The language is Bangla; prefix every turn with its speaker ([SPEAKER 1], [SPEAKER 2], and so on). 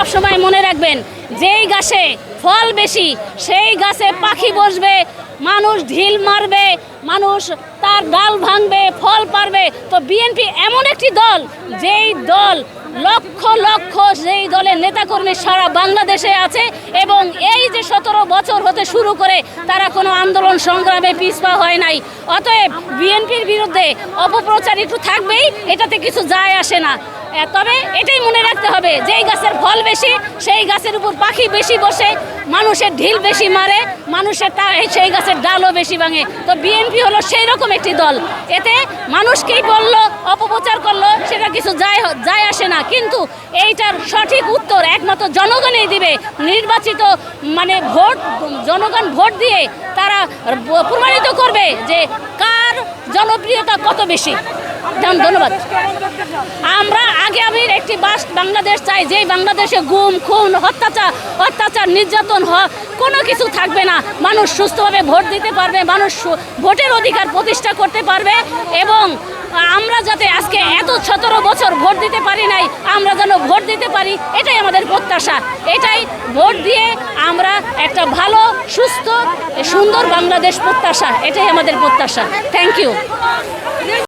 [SPEAKER 1] সবসময় মনে রাখবেন, যেই গাছে ফল বেশি, সেই গাছে পাখি বসবে, মানুষ ঢিল মারবে, মানুষ তার ডাল ভাঙবে, ফল পারবে। তো বিএনপি এমন একটি দল, যেই দল লক্ষ লক্ষ যেই দলের নেতাকর্মী সারা বাংলাদেশে আছে এবং এই যে সতেরো বছর হতে শুরু করে তারা কোনো আন্দোলন সংগ্রামে পিছপা হয় নাই। অতএব বিএনপির বিরুদ্ধে অপপ্রচার একটু থাকবেই, এটাতে কিছু যায় আসে না। তবে এটাই মনে রাখতে হবে, যেই গাছের ফল বেশি, সেই গাছের উপর পাখি বেশি বসে, মানুষের ঢিল বেশি মারে, মানুষের তা সেই গাছের ডালও বেশি ভাঙে। তো বিএনপি হলো সেই রকম একটি দল। এতে মানুষকেই বলল, অপপ্রচার করল, সেটা কিছু যায় যায় আসে না। কিন্তু এইটার সঠিক উত্তর একমাত্র জনগণই দিবে। নির্বাচিত মানে ভোট, জনগণ ভোট দিয়ে তারা প্রমাণিত করবে যে কার জনপ্রিয়তা কত বেশি। ধন্যবাদ। আমরা আগামীর একটি বাস বাংলাদেশ চাই, যেই বাংলাদেশে গুম, খুন অত্যাচার অত্যাচার, নির্যাতন কোনো কিছু থাকবে না। মানুষ সুস্থভাবে ভোট দিতে পারবে, মানুষ ভোটের অধিকার প্রতিষ্ঠা করতে পারবে এবং আমরা যাতে আজকে এত সতেরো বছর ভোট দিতে পারি নাই, আমরা যেন ভোট দিতে পারি, এটাই আমাদের প্রত্যাশা। এটাই ভোট দিয়ে আমরা একটা ভালো, সুস্থ, সুন্দর বাংলাদেশ প্রত্যাশা, এটাই আমাদের প্রত্যাশা। Thank you